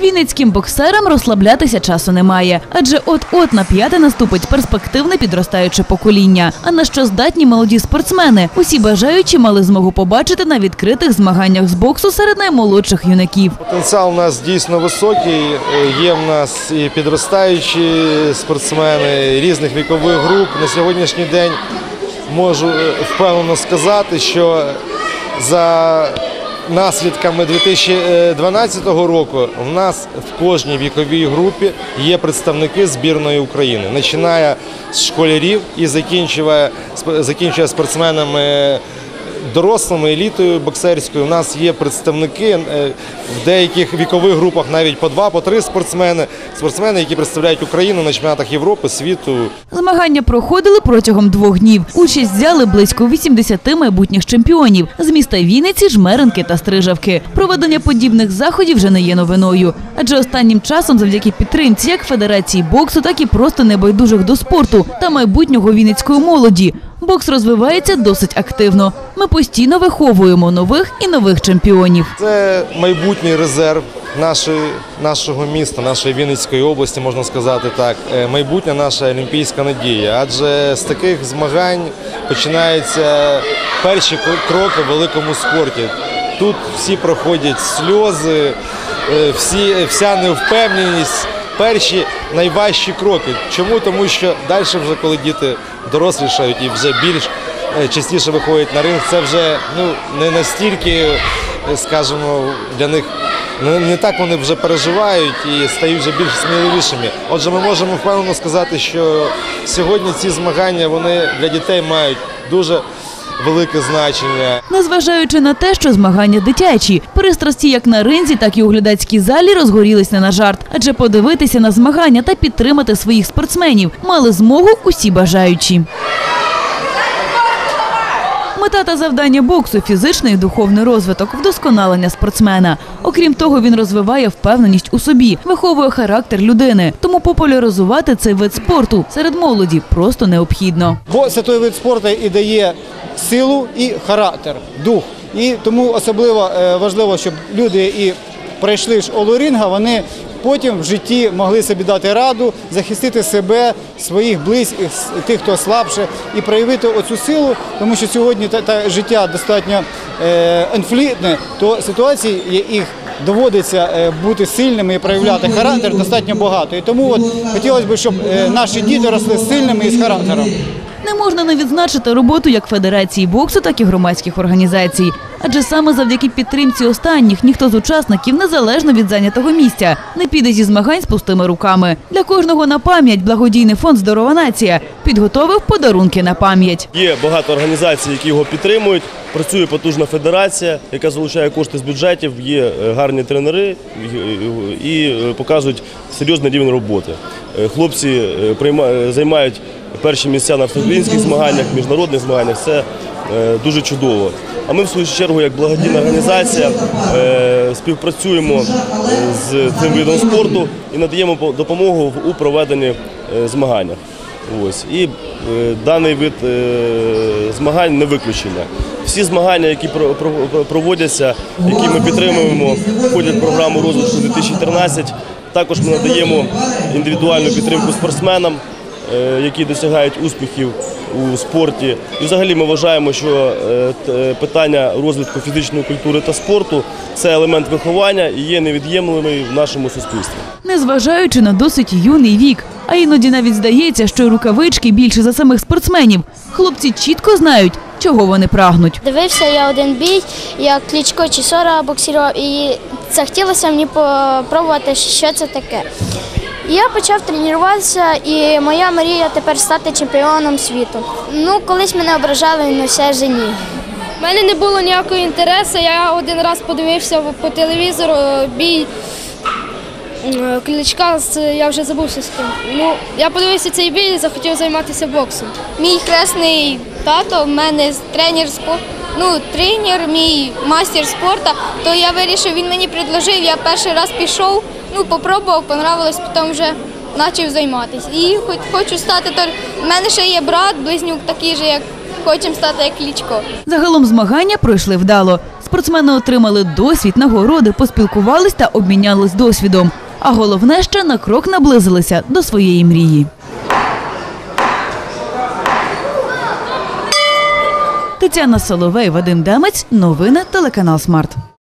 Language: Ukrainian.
Вінницьким боксерам розслаблятися часу немає, адже от-от на п'яте наступить перспективне підростаюче покоління. А на що здатні молоді спортсмени? Усі бажаючі мали змогу побачити на відкритих змаганнях з боксу серед наймолодших юнаків. Потенціал у нас дійсно високий. Є в нас і підростаючі спортсмени різних вікових груп. На сьогоднішній день можу е, впевнено сказати, що за наслідками 2012 року в нас в кожній віковій групі є представники збірної України, починає з школярів і закінчує, закінчує спортсменами дорослими елітою боксерською. У нас є представники е, в деяких вікових групах навіть по два, по три спортсмени. Спортсмени, які представляють Україну на чемпіонатах Європи, світу. Змагання проходили протягом двох днів. Участь взяли близько 80 майбутніх чемпіонів з міста Вінниці, Жмеренки та Стрижавки. Проведення подібних заходів вже не є новиною, адже останнім часом, завдяки підтримці як Федерації боксу, так і просто небайдужих до спорту та майбутнього вінницької молоді. Бокс розвивається досить активно. Ми постійно виховуємо нових і нових чемпіонів. Це майбутній резерв нашої, нашого міста, нашої Вінницької області, можна сказати так. Е, Майбутня наша олімпійська надія. Адже з таких змагань починаються перші кроки в великому спорті. Тут всі проходять сльози, е, всі, вся невпевненість. Перші найважчі кроки. Чому? Тому що далі, вже коли діти дорослішають і вже більш е, частіше виходять на ринг, це вже ну не настільки, е, скажімо, для них не, так вони вже переживають і стають вже більш сміливішими. Отже, ми можемо впевнено сказати, що сьогодні ці змагання вони для дітей мають дуже велике значення. Незважаючи на те, що змагання дитячі, пристрасті як на ринзі, так і у глядацькій залі розгорілись не на жарт, адже подивитися на змагання та підтримати своїх спортсменів мали змогу усі бажаючі. Мета та завдання боксу фізичний і духовний розвиток, вдосконалення спортсмена. Окрім того, він розвиває впевненість у собі, виховує характер людини. Тому популяризувати цей вид спорту серед молоді просто необхідно. Бо це той вид спорту і дає силу і характер, дух. І тому особливо е, важливо, щоб люди і пройшли школу ринга, вони потім в житті могли собі дати раду, захистити себе, своїх близьких, тих, хто слабше, і проявити оцю силу, тому що сьогодні та, та життя достатньо е, конфліктне, то ситуації їх доводиться е, бути сильними і проявляти характер достатньо багато. І тому от хотілося б, щоб е, наші діти росли сильними і з характером. Не можна не відзначити роботу як Федерації боксу, так і громадських організацій. Адже саме завдяки підтримці останніх ніхто з учасників, незалежно від зайнятого місця, не піде зі змагань з пустими руками. Для кожного на пам'ять благодійний фонд Здорова нація підготовив подарунки на пам'ять. Є багато організацій, які його підтримують. Працює потужна федерація, яка залучає кошти з бюджетів. Є е, гарні тренери і- і е, показують серйозний рівень роботи. Е, Хлопці е, е, займають перші місця на всеукраїнських змаганнях, міжнародних змаганнях. Це е, дуже чудово. А ми, в свою чергу, як благодійна організація, е, співпрацюємо е, з цим видом спорту і надаємо допомогу у проведенні е, змагань. Ось і е, даний вид е, змагань не виключення. Всі змагання, які про- про- проводяться, які ми підтримуємо, входять в програму розвитку 2013. Також ми надаємо індивідуальну підтримку спортсменам, е, які досягають успіхів у спорті. І взагалі ми вважаємо, що е, питання розвитку фізичної культури та спорту це елемент виховання і є невід'ємним в нашому суспільстві. Незважаючи на досить юний вік, а іноді навіть здається, що рукавички більше за самих спортсменів. Хлопці чітко знають, чого вони прагнуть. Дивився я один бій, як Кличко чи Сора боксував, і захотілося мені попробувати, що це таке. І Я почав тренуватися, і моя мрія тепер стати чемпіоном світу. Ну, колись мене ображали, але все ж ні. У мене не було ніякого інтересу. Я один раз подивився по телевізору е, бій е, Кличка з я вже забувся з ким. Ну, я подивився цей бій і захотів займатися боксом. Мій хресний тато в мене тренер спорту. Ну, тренер, мій мастер спорту, то я вирішив, він мені предложив, я перший раз пішов, Ну, попробував, понравилось, потім вже почав займатися. І хоч хочу стати то. У мене ще є брат, близнюк такий же, як хочемо стати, як Клічко. Загалом змагання пройшли вдало. Спортсмени отримали досвід, нагороди, поспілкувались та обмінялись досвідом. А головне, ще на крок наблизилися до своєї мрії. Тетяна Соловей, Вадим Демець, новини телеканал Смарт.